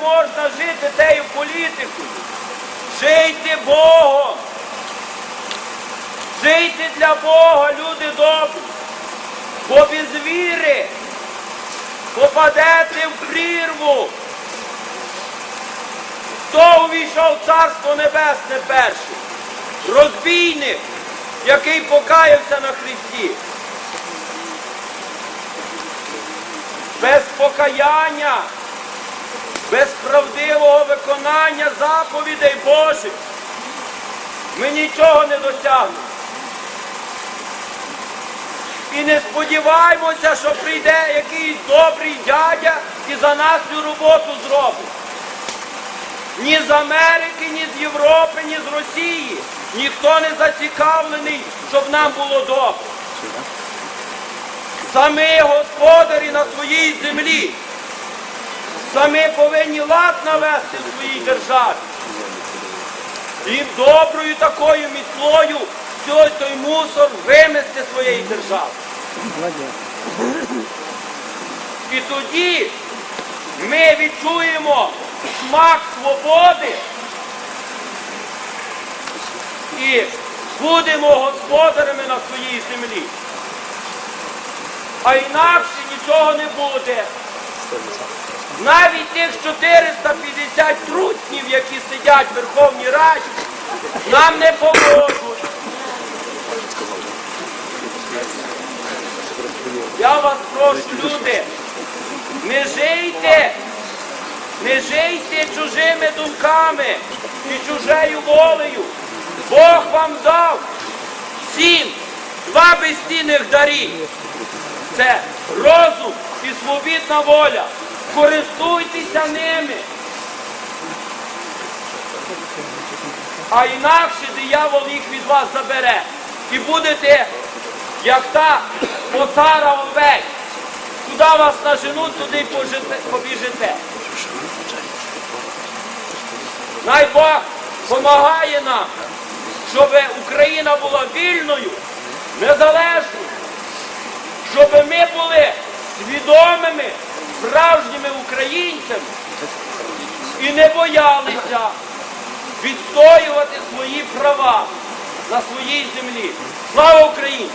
можна жити тею політикою. Жийте Богом. Жийте для Бога, люди добрі. Бо без віри попадете в прірву. Хто увійшов в Царство Небесне перший? Розбійник, який покаявся на Христі. Без покаяння, без правдивого виконання заповідей Божих ми нічого не досягнемо. І не сподіваємося, що прийде якийсь добрий дядя і за нас цю роботу зробить. Ні з Америки, ні з Європи, ні з Росії. Ніхто не зацікавлений, щоб нам було добре. Самі господарі на своїй землі. Самі повинні лад навести в своїй державі. І доброю такою мітлою цей той мусор вимести своєї держави. І тоді ми відчуємо смак свободи і будемо господарями на своїй землі. А інакше нічого не буде. Навіть тих 450 трутнів, які сидять в Верховній Раді, нам не поможуть. Я вас прошу, люди, не жийте, не жийте чужими думками і чужею волею. Бог вам дав сім, два безцінних дарів. Це розум і свобідна воля. Користуйтеся ними. А інакше диявол їх від вас забере. І будете, як та отара овець. Куди вас наженуть, туди побіжите. Най Бог допомагає нам, щоб Україна була вільною, незалежною, щоб ми були свідомими, справжніми українцями і не боялися відстоювати свої права на своїй землі. Слава Україні!